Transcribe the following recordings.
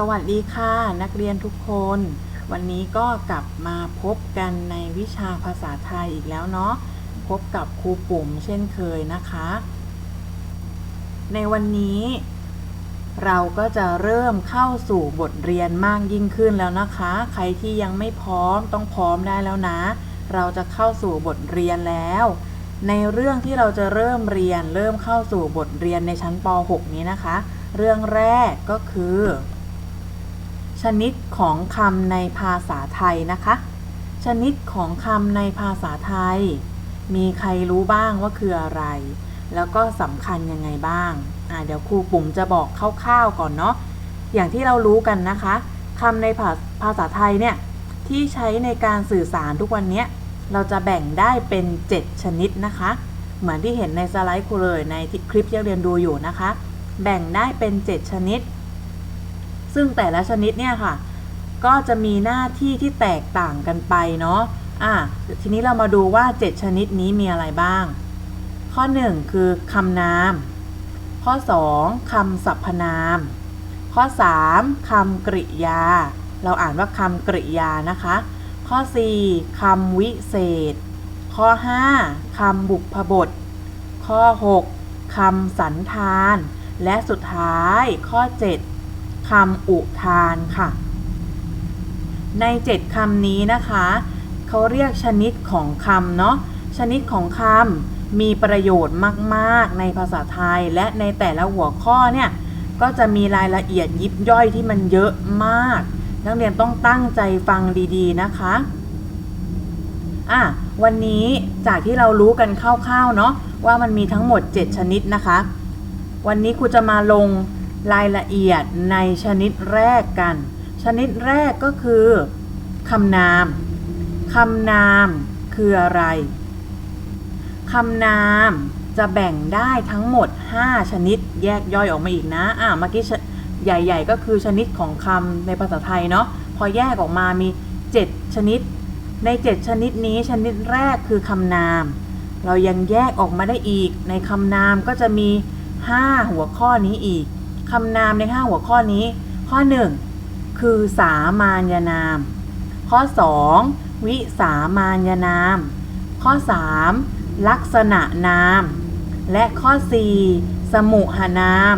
สวัสดีค่ะ นักเรียนทุกคน วันนี้ก็กลับมาพบกันในวิชาภาษาไทยอีกแล้วเนาะพบกับครูปุ่มเช่นเคยนะคะ ในวันนี้ เราก็จะเริ่มเข้าสู่บทเรียนมากยิ่งขึ้นแล้วนะคะ ใครที่ยังไม่พร้อมต้องพร้อมได้แล้วนะ เราจะเข้าสู่บทเรียนแล้ว ในเรื่องที่เราจะเริ่มเรียนเริ่มเข้าสู่บทเรียนในชั้นป .6 นี้นะคะ เรื่องแรกก็คือ ชนิดของคำในภาษาไทยนะคะ ชนิดของคำในภาษาไทย มีใครรู้บ้างว่าคืออะไร แล้วก็สำคัญยังไงบ้างอ่าเดี๋ยวครูปุ่มจะบอกคร่าวๆก่อนเนาะอย่างที่เรารู้กันนะคะคำในภาภาษาไทยเนี่ยที่ใช้ในการสื่อสารทุกวันนี้เราจะแบ่งได้เป็น 7 ชนิดนะคะ เหมือนที่เห็นในสไลด์ครูเลยในคลิปที่เรียนดูอยู่นะคะ แบ่งได้เป็น 7 ชนิด ซึ่งแต่ละชนิดเนี่ยค่ะ ก็จะมีหน้าที่ที่แตกต่างกันไปเนาะอะทีนี้เรามาดูว่า 7 ชนิดนี้มีอะไรบ้าง ข้อ 1 คือคำนาม ข้อ 2คำสรรพนาม ข้อ 3คำกริยา เราอ่านว่าคำกริยานะคะ ข้อ 4คำวิเศษ ข้อ 5คำบุพบท ข้อ 6คำสันธาน และสุดท้ายข้อ 7 คำอุทานค่ะ ใน 7คำนี้นะคะเขาเรียกชนิดของคำเนาะชนิดของคำมีประโยชน์มากๆ ในภาษาไทยและในแต่ละหัวข้อเนี่ยก็จะมีรายละเอียดยิบย่อยที่มันเยอะมาก นักเรียนต้องตั้งใจฟังดีๆนะคะอะวันนี้จากที่เรารู้กันคร่าวๆเนาะว่ามันมีทั้งหมด 7 ชนิดนะคะ วันนี้ครูจะมาลง รายละเอียดในชนิดแรกกัน ชนิดแรกก็คือคำนามคำนามคืออะไรคำนามจะแบ่งได้ทั้งหมด 5 ชนิดแยกย่อยออกมาอีกนะ อะเมื่อกี้ใหญ่ ๆ ก็คือชนิดของคำในภาษาไทยเนาะ พอแยกออกมามี 7 ชนิด ใน 7 ชนิดนี้ชนิดแรกคือคำนาม เรายังแยกออกมาได้อีก ในคำนามก็จะมี 5 หัวข้อนี้อีก คำนามใน5หัวข้อนี้ ข้อ 1 คือสามาญนาม ข้อ 2 วิสามาญนาม ข้อ 3 ลักษณะนาม และข้อ 4 สมุหนาม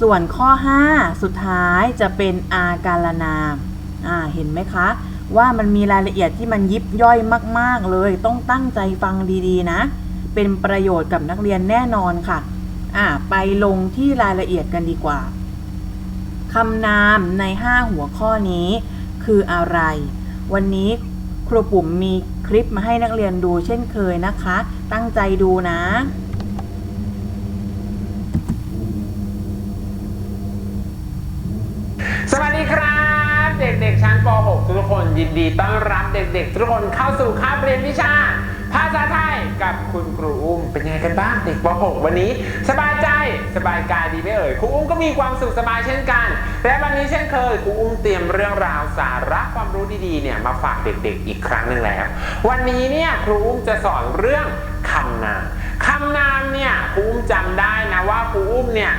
ส่วนข้อ 5 สุดท้ายจะเป็นอาการนามอ่าเห็นไหมคะว่ามันมีรายละเอียดที่มันยิบย่อยมาก ๆ เลย ต้องตั้งใจฟังดี ๆ นะ เป็นประโยชน์กับนักเรียนแน่นอนค่ะ อ่าไปลงที่รายละเอียดกันดีกว่าคำนามใน 5 หัวข้อนี้คืออะไร วันนี้ครูปุ่มมีคลิปมาให้นักเรียนดูเช่นเคยนะคะ ตั้งใจดูนะสวัสดีครับ เด็กๆชั้นป .6 ทุกคนยินดีต้อนรับเด็กๆ ทุกคนเข้าสู่คาบเรียนวิชาภา ษาไทยกับคุณครูอุ้มเป็นยังไงกันบ้างเด็กป .6 วันนี้ สบายใจสบายกายดีไหมเอ่ยครูอุ้มก็มีความสุขสบายเช่นกัน และวันนี้เช่นเคยครูอุ้มเตรียมเรื่องราวสาระความรู้ดีๆเนี่ยมาฝากเด็กๆ อีกครั้งหนึ่งแล้ว วันนี้เนี่ยครูอุ้มจะสอนเรื่องคำนามคำนามเนี่ยครูอุ้มจำได้นะว่าครูอุ้มเนี่ย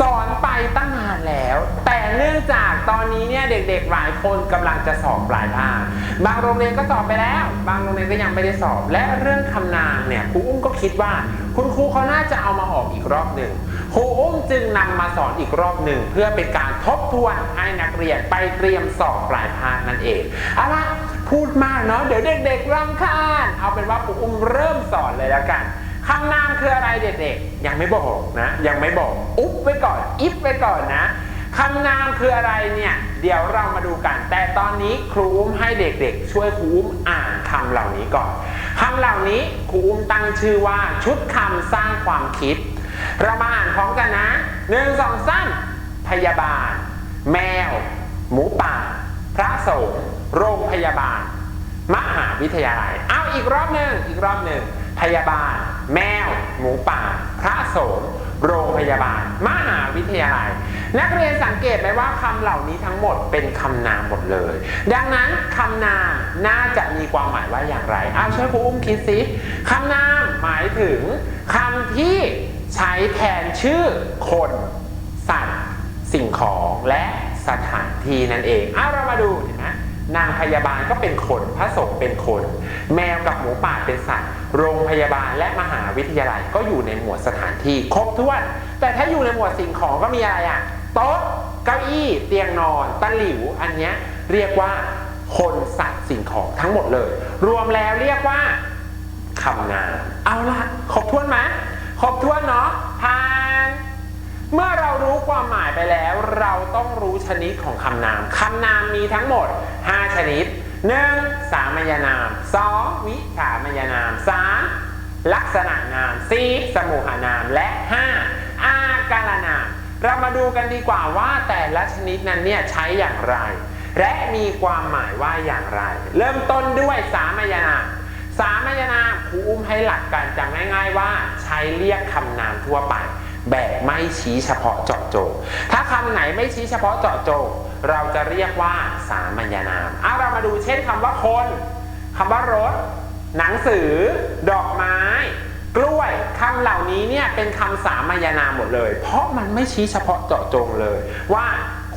สอนไปตั้งนานแล้ว แต่เนื่องจากตอนนี้เนี่ยเด็กๆหลายคนกำลังจะสอบปลายภาคบางโรงเรียนก็สอบไปแล้ว บางโรงเรียนก็ยังไม่ได้สอบ และเรื่องคำนามเนี่ยครูอุ้มก็คิดว่า คุณครูเขาน่าจะเอามาออกอีกรอบหนึ่งครูอุ้มจึงนำมาสอนอีกรอบหนึ่งเพื่อเป็นการทบทวนให้นักเรียนไปเตรียมสอบปลายภาคนั่นเองเอาละพูดมากเนาะเดี๋ยวเด็กๆรำคาญเอาเป็นว่าครูอุ้มเริ่มสอนเลยแล้วกัน คำนามคืออะไรเด็กๆ ยังไม่บอกนะ ยังไม่บอก อุ๊บไว้ก่อน อิฟไว้ก่อนนะคำนามคืออะไรเนี่ย เดี๋ยวเรามาดูกัน แต่ตอนนี้ครูอุ้มให้เด็กๆ ช่วยครูอุ้มอ่านคำเหล่านี้ก่อนคำเหล่านี้ครูอุ้มตั้งชื่อว่าชุดคำสร้างความคิด เรามาอ่านพร้อมกันนะหนึ่งสองสามพยาบาล แมว หมูป่า พระสงฆ์โรงพยาบาล มหาวิทยาลัย เอาอีกรอบหนึ่งอีกรอบหนึ่งพยาบาล แมว หมูป่า พระสงฆ์โรงพยาบาล มหาวิทยาลัย นักเรียนสังเกตไหมว่าคำเหล่านี้ทั้งหมดเป็นคำนามหมดเลย ดังนั้นคำนามน่าจะมีความหมายว่าอย่างไรเอาช่วยครูอุ้มคิดสิคำนามหมายถึงคำที่ใช้แทนชื่อคน สัตว์ สิ่งของและสถานที่นั่นเองเอาเรามาดู นางพยาบาลก็เป็นคน พระสงฆ์เป็นคน แมวกับหมูป่าเป็นสัตว์ โรงพยาบาลและมหาวิทยาลัยก็อยู่ในหมวดสถานที่ครบถ้วน แต่ถ้าอยู่ในหมวดสิ่งของก็มีอะไรอะโต๊ะเก้าอี้ เตียงนอนตะหลิว อันเนี้ยเรียกว่าคนสัตว์สิ่งของทั้งหมดเลย รวมแล้วเรียกว่าคำนามเอาละครบถ้วนไหมครบถ้วนเนาะทานเมื่อเรารู้ความหมายไปแล้ว เราต้องรู้ชนิดของคำนามคำนามมีทั้งหมด 5 ชนิด 1. สามัญนาม 2. วิสามัญนาม 3. ลักษณะนาม 4. สมุหนาม และ 5. อาการนาม เรามาดูกันดีกว่าว่าแต่ละชนิดนั้นเนี่ยใช้อย่างไร และมีความหมายว่าอย่างไร เริ่มต้นด้วยสามัญนาม สามัญนามครูอุ้มให้หลักการจำง่าย ๆ ว่าใช้เรียกคำนามทั่วไปแบบไม่ชี้เฉพาะเจาะจง ถ้าคำไหนไม่ชี้เฉพาะเจาะจง เราจะเรียกว่าสามัญนามเอาเรามาดูเช่นคำว่าคนคำว่ารถ หนังสือ ดอกไม้ กล้วยคำเหล่านี้เนี่ยเป็นคำสามัญนามหมดเลย เพราะมันไม่ชี้เฉพาะเจาะจงเลย ว่า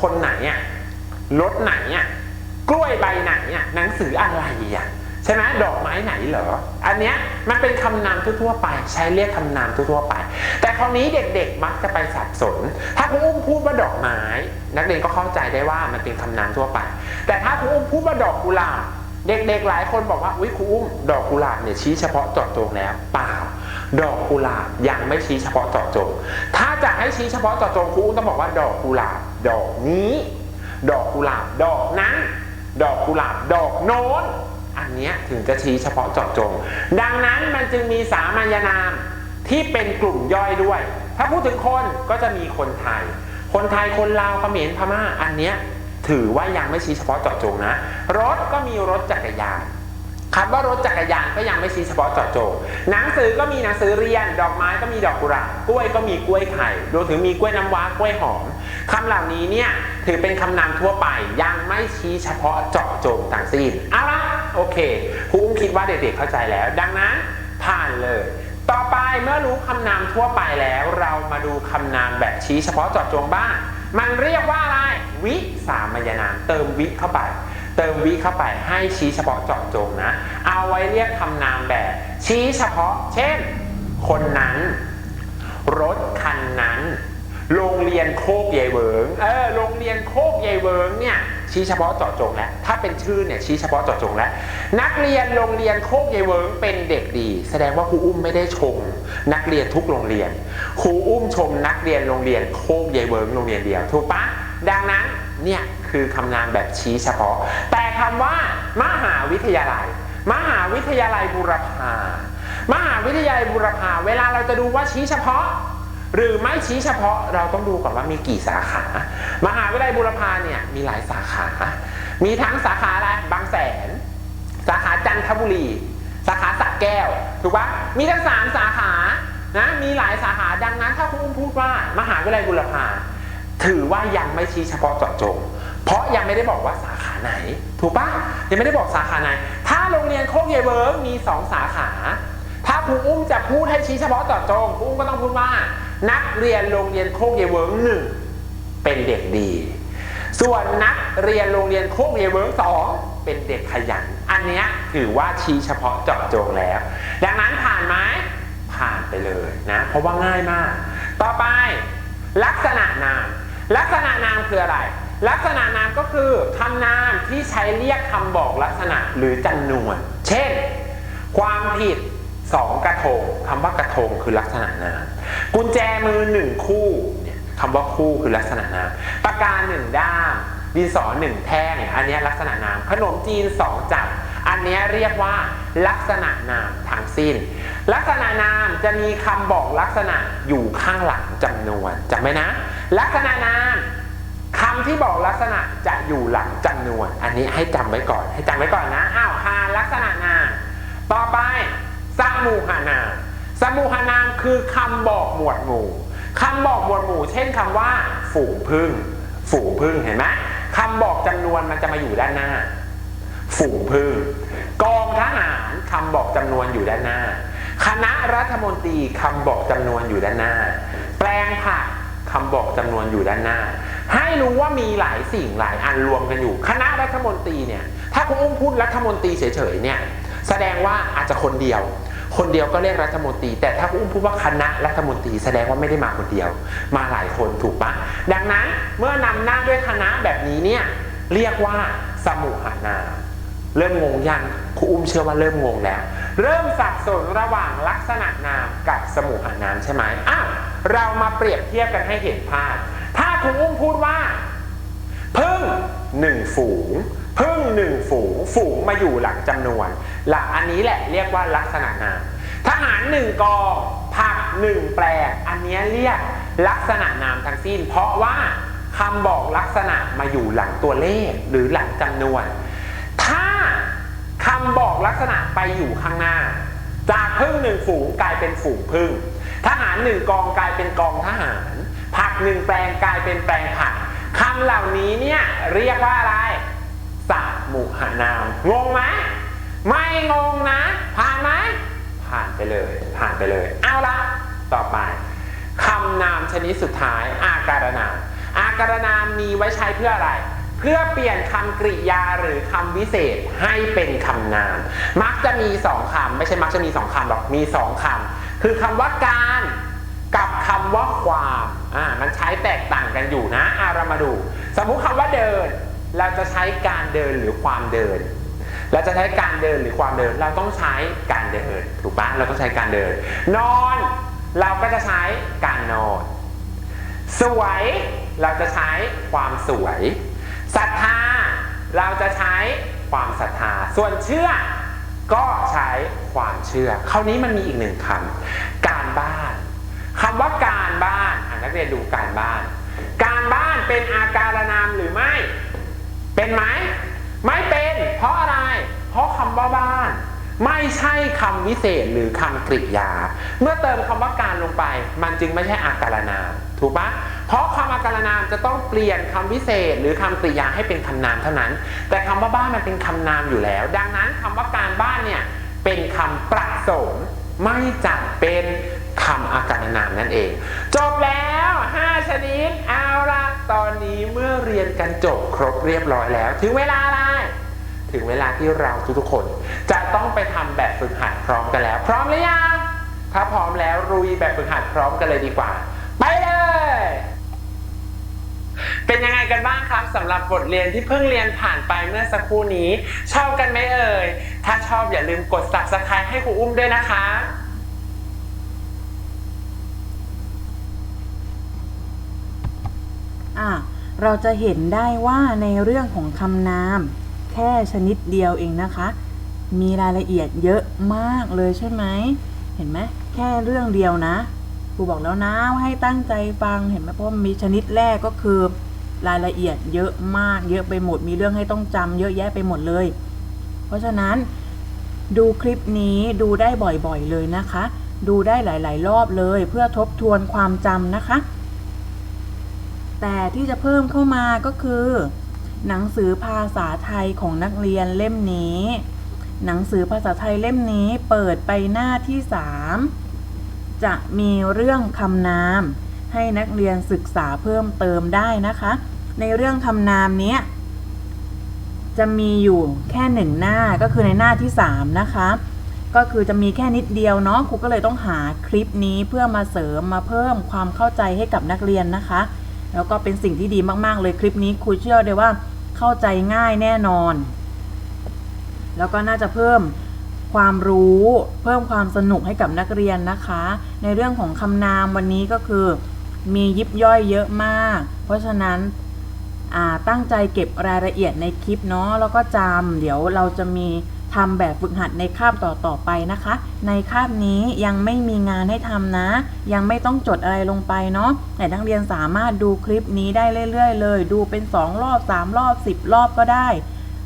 คนไหนอะรถไหนอะกล้วยใบไหนอะหนังสืออะไรอะ ใช่ไหมดอกไม้ไหนเหรอ อันเนี้ยมันเป็นคำนามทั่วๆไป ใช้เรียกคำนามทั่วๆไป แต่คราวนี้เด็กๆมักจะไปสับสน ถ้าครูอุ้มพูดว่าดอกไม้ นักเรียนก็เข้าใจได้ว่ามันเป็นคำนามทั่วไป แต่ถ้าครูอุ้มพูดว่าดอกกุหลาบเด็กๆหลายคนบอกว่าอุ้ยครูอุ้ม ดอกกุหลาบเนี่ยชี้เฉพาะเจาะจงแล้วเปล่า ดอกกุหลาบยังไม่ชี้เฉพาะเจาะจง ถ้าจะให้ชี้เฉพาะเจาะจงครูอุ้มต้องบอกว่าดอกกุหลาบ ดอกนี้ ดอกกุหลาบ ดอกนั้น ดอกกุหลาบ ดอกโน้น อันเนี้ยถึงจะชี้เฉพาะเจาะจง ดังนั้นมันจึงมีสามัญนามที่เป็นกลุ่มย่อยด้วย ถ้าพูดถึงคนก็จะมีคนไทย คนไทยคนลาวเขมรพม่า อันเนี้ยถือว่ายังไม่ชี้เฉพาะเจาะจงนะ รถก็มีรถจักรยาน คำว่ารถจักรยานก็ยังไม่ชี้เฉพาะเจาะจงหนังสือก็มีหนังสือเรียน ดอกไม้ก็มีดอกกุหลาบกล้วยก็มีกล้วยไข่รวมถึงมีกล้วยน้ำว้ากล้วยหอมคำเหล่านี้เนี่ยถือเป็นคำนามทั่วไปยังไม่ชี้เฉพาะเจาะจงต่างสิ้นเอาละโอเคครูอุ้มคิดว่าเด็กๆเข้าใจแล้ว ดังนั้นผ่านเลย ต่อไปเมื่อรู้คำนามทั่วไปแล้วเรามาดูคำนามแบบชี้เฉพาะเจาะจงบ้างมันเรียกว่าอะไรวิสามัญนามเติมวิเข้าไป เติมวิเข้าไปให้ชี้เฉพาะเจาะจงนะ เอาไว้เรียกคำนามแบบ ชี้เฉพาะ เช่น คนนั้น รถคันนั้น โรงเรียนโคกใหญ่เวิงเออโรงเรียนโคกใหญ่เวิงเนี่ยชี้เฉพาะเจาะจงแล้วถ้าเป็นชื่อเนี่ยชี้เฉพาะเจาะจงแล้วนักเรียนโรงเรียนโคกใหญ่เวิงเป็นเด็กดี แสดงว่าครูอุ้มไม่ได้ชม นักเรียนทุกโรงเรียนครูอุ้มชม นักเรียนโรงเรียนโคกใหญ่เวิงโรงเรียนเดียวถูกปะดังนั้นเนี่ย คือคำนามแบบชี้เฉพาะ แต่คำว่ามหาวิทยาลัย มหาวิทยาลัยบุรพามหาวิทยาลัยบุรพาเวลาเราจะดูว่าชี้เฉพาะ หรือไม่ชี้เฉพาะเราต้องดูก่อนว่ามีกี่สาขา มหาวิทยาลัยบุรพาเนี่ยมีหลายสาขา มีทั้งสาขาอะไรบางแสน สาขาจันทบุรี สาขาสักแก้วถูกปะมีทั้งสามสาขานะมีหลายสาขาดังนั้นถ้าคุณพูดว่ามหาวิทยาลัยบุรพาถือว่ายังไม่ชี้เฉพาะเจาะจง เพราะยังไม่ได้บอกว่าสาขาไหน ถูกปะยังไม่ได้บอกสาขาไหน ถ้าโรงเรียนโคกเยเวิร์กมีสองสาขา ถ้าครูอุ้มจะพูดให้ชี้เฉพาะเจาะจงครูอุ้มก็ต้องพูดว่า นักเรียนโรงเรียนโคกเยเวิร์กหนึ่งเป็นเด็กดี ส่วนนักเรียนโรงเรียนโคกเยเวิร์กสองเป็นเด็กขยัน อันนี้ถือว่าชี้เฉพาะเจาะจงแล้ว ดังนั้นผ่านไหมผ่านไปเลยนะ เพราะว่าง่ายมาก ต่อไปลักษณะนาม ลักษณะนามคืออะไร ลักษณะนามก็คือคำนามที่ใช้เรียกคำบอกลักษณะหรือจำนวน เช่น ความผิดสองกระทงคำว่ากระทงคือลักษณะนามกุญแจมือหนึ่งคู่เนี่ยคำว่าคู่คือลักษณะนามปากกาหนึ่งด้ามดินสอหนึ่งแท่งอันนี้ลักษณะนามขนมจีนสองจับอันนี้เรียกว่าลักษณะนามทั้งสิ้น ลักษณะนามจะมีคำบอกลักษณะอยู่ข้างหลังจำนวนจำไว้นะ ลักษณะนาม ที่บอกลักษณะจะอยู่หลังจำนวน อันนี้ให้จำไว้ก่อน ให้จำไว้ก่อนนะ อ้าวหาลักษณะนาม ต่อไปสมูหานาม สมูหานามคือคำบอกหมวดหมู่คำบอกหมวดหมู่ เช่นคำว่า ฝูงพึ่ง ฝูงพึ่งเห็นไหมคำบอกจำนวนมันจะมาอยู่ด้านหน้า ฝูงพึ่ง กองทหารคำบอกจำนวนอยู่ด้านหน้า คณะรัฐมนตรีคำบอกจำนวนอยู่ด้านหน้า แปลงผักคำบอกจำนวนอยู่ด้านหน้า ให้รู้ว่ามีหลายสิ่งหลายอันรวมกันอยู่ คณะรัฐมนตรีเนี่ย ถ้าคุณอุ้มพูดรัฐมนตรีเฉยๆเนี่ย แสดงว่าอาจจะคนเดียว คนเดียวก็เรียกรัฐมนตรี แต่ถ้าคุณอุ้มพูดว่าคณะรัฐมนตรี แสดงว่าไม่ได้มาคนเดียว มาหลายคนถูกปะดังนั้นเมื่อนำหน้าด้วยคณะแบบนี้เนี่ยเรียกว่าสมุหานามเริ่มงงยังครูอุ้มเชื่อว่าเริ่มงงแล้ว เริ่มสับสนระหว่างลักษณะนามกับสมุหานามใช่ไหมอ้าวเรามาเปรียบเทียบกันให้เห็นภาพ ครูอุ้มพูดว่า พึ่งหนึ่งฝูง พึ่งหนึ่งฝูง ฝูงมาอยู่หลังจำนวนหลักอันนี้แหละเรียกว่าลักษณะนามทหารหนึ่งกองผักหนึ่งแปลงอันนี้เรียกลักษณะนามทั้งสิ้น เพราะว่าคำบอกลักษณะมาอยู่หลังตัวเลขหรือหลังจำนวน ถ้าคำบอกลักษณะไปอยู่ข้างหน้า จากพึ่งหนึ่งฝูงกลายเป็นฝูงพึ่ง ทหารหนึ่งกองกลายเป็นกองทหาร หนึ่งแปลงกลายเป็นแปลงผักคำเหล่านี้เนี่ยเรียกว่าอะไรสัมุหานาม งงไหมไม่งงนะ ผ่านไหมผ่านไปเลย ผ่านไปเลย เอาละต่อไปคำนามชนิดสุดท้าย อาการนาม อาการนามมีไว้ใช้เพื่ออะไร เพื่อเปลี่ยนคำกริยาหรือคำวิเศษให้เป็นคำนาม มักจะมีสองคำไม่ใช่มักจะมีสองคำหรอกมีสองคำคือคำว่าการกับคำว่าความ อ่ามันใช้แตกต่างกันอยู่นะอาเรามาดู สมมุติคำว่าเดิน เราจะใช้การเดินหรือความเดิน เราจะใช้การเดินหรือความเดิน เราต้องใช้การเดิน ถูกปะเราต้องใช้การเดิน นอน เราก็จะใช้การนอน สวย เราจะใช้ความสวยศรัทธา เราจะใช้ความศรัทธา ส่วนเชื่อก็ใช้ความเชื่อ คราวนี้มันมีอีกหนึ่งคำการบ้านคำว่า นักเรียนดูการบ้าน การบ้านเป็นอาการนามหรือไม่ เป็นไหม ไม่เป็น เพราะอะไร เพราะคำว่าบ้าน ไม่ใช่คำวิเศษหรือคำกริยา เมื่อเติมคำว่าการลงไป มันจึงไม่ใช่อาการนาม ถูกปะเพราะคำอาการนามจะต้องเปลี่ยนคำวิเศษ หรือคำกริยาให้เป็นคำนามเท่านั้น แต่คำว่าบ้านมันเป็นคำนามอยู่แล้ว ดังนั้นคำว่าการบ้านเนี่ยเป็นคำประสงค์ไม่จัดเป็น คำอาการนามนั่นเอง จบแล้ว 5 ชนิด เอาละตอนนี้เมื่อเรียนกันจบครบเรียบร้อยแล้ว ถึงเวลาอะไรถึงเวลาที่เราทุกๆคน จะต้องไปทำแบบฝึกหัดพร้อมกันแล้ว พร้อมหรือยังถ้าพร้อมแล้วรุยแบบฝึกหัดพร้อมกันเลยดีกว่า ไปเลย เป็นยังไงกันบ้างครับสำหรับบทเรียนที่เพิ่งเรียนผ่านไปเมื่อสักครู่นี้ ชอบกันไหมเอ่ย ถ้าชอบอย่าลืมกด subscribe ให้ครูอุ้มด้วยนะคะ อะ เราจะเห็นได้ว่าในเรื่องของคำนาม แค่ชนิดเดียวเองนะคะ มีรายละเอียดเยอะมากเลยใช่ไหม เห็นไหมแค่เรื่องเดียวนะครูบอกแล้วนะว่าให้ตั้งใจฟังเห็นไหมเพราะมีชนิดแรกก็คือ รายละเอียดเยอะมากเยอะไปหมด มีเรื่องให้ต้องจำเยอะแยะไปหมดเลย เพราะฉะนั้นดูคลิปนี้ดูได้บ่อยๆเลยนะคะ ดูได้หลาย ๆ รอบเลย เพื่อทบทวนความจำนะคะ แต่ที่จะเพิ่มเข้ามาก็คือ หนังสือภาษาไทยของนักเรียนเล่มนี้ หนังสือภาษาไทยเล่มนี้เปิดไปหน้าที่ 3 จะมีเรื่องคำนาม ให้นักเรียนศึกษาเพิ่มเติมได้นะคะ ในเรื่องคำนามนี้จะมีอยู่แค่หนึ่งหน้าก็คือในหน้าที่ 3 นะคะ ก็คือจะมีแค่นิดเดียวเนาะครูก็เลยต้องหาคลิปนี้เพื่อมาเสริมมาเพิ่มความเข้าใจให้กับนักเรียนนะคะ แล้วก็เป็นสิ่งที่ดีมากๆ เลยคลิปนี้ครูเชื่อเลยว่าเข้าใจง่ายแน่นอน แล้วก็น่าจะเพิ่มความรู้เพิ่มความสนุกให้กับนักเรียนนะคะ ในเรื่องของคำนามวันนี้ก็คือ มียิบย่อยเยอะมาก เพราะฉะนั้นตั้งใจเก็บรายละเอียดในคลิปเนาะแล้วก็จำเดี๋ยวเราจะมี ทำแบบฝึกหัดในคาบต่อๆไปนะคะ ในคาบนี้ยังไม่มีงานให้ทำนะ ยังไม่ต้องจดอะไรลงไปเนาะแต่นักเรียนสามารถดูคลิปนี้ได้เรื่อยๆ เลย ดูเป็น 2 รอบ 3 รอบ 10 รอบก็ได้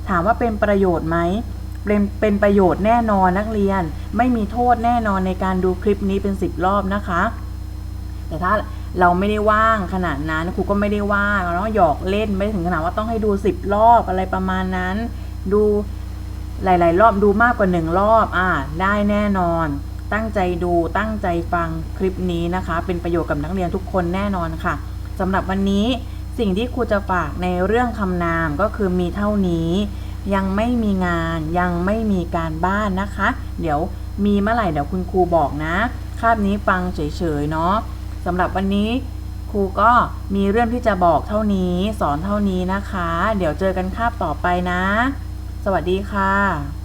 ถามว่าเป็นประโยชน์ไหมเป็นเป็นประโยชน์แน่นอนนักเรียน ไม่มีโทษแน่นอนในการดูคลิปนี้เป็น 10 รอบนะคะ แต่ถ้าเราไม่ได้ว่างขนาดนั้นครูก็ไม่ได้ว่างเนาะหยอกเล่นไม่ถึงขนาดว่าต้องให้ดู 10 รอบอะไรประมาณนั้น ดู หลาย ๆ รอบดูมากกว่า1รอบอ่าได้แน่นอน ตั้งใจดูตั้งใจฟังคลิปนี้นะคะ เป็นประโยชน์กับนักเรียนทุกคนแน่นอนค่ะสำหรับวันนี้สิ่งที่ครูจะฝากในเรื่องคำนามก็คือมีเท่านี้ ยังไม่มีงานยังไม่มีการบ้านนะคะ เดี๋ยวมีเมื่อไหร่เดี๋ยวคุณครูบอกนะ คาบนี้ฟังเฉย ๆ เนาะสำหรับวันนี้ครูก็มีเรื่องที่จะบอกเท่านี้สอนเท่านี้นะคะ เดี๋ยวเจอกันคาบต่อไปนะ สวัสดีค่ะ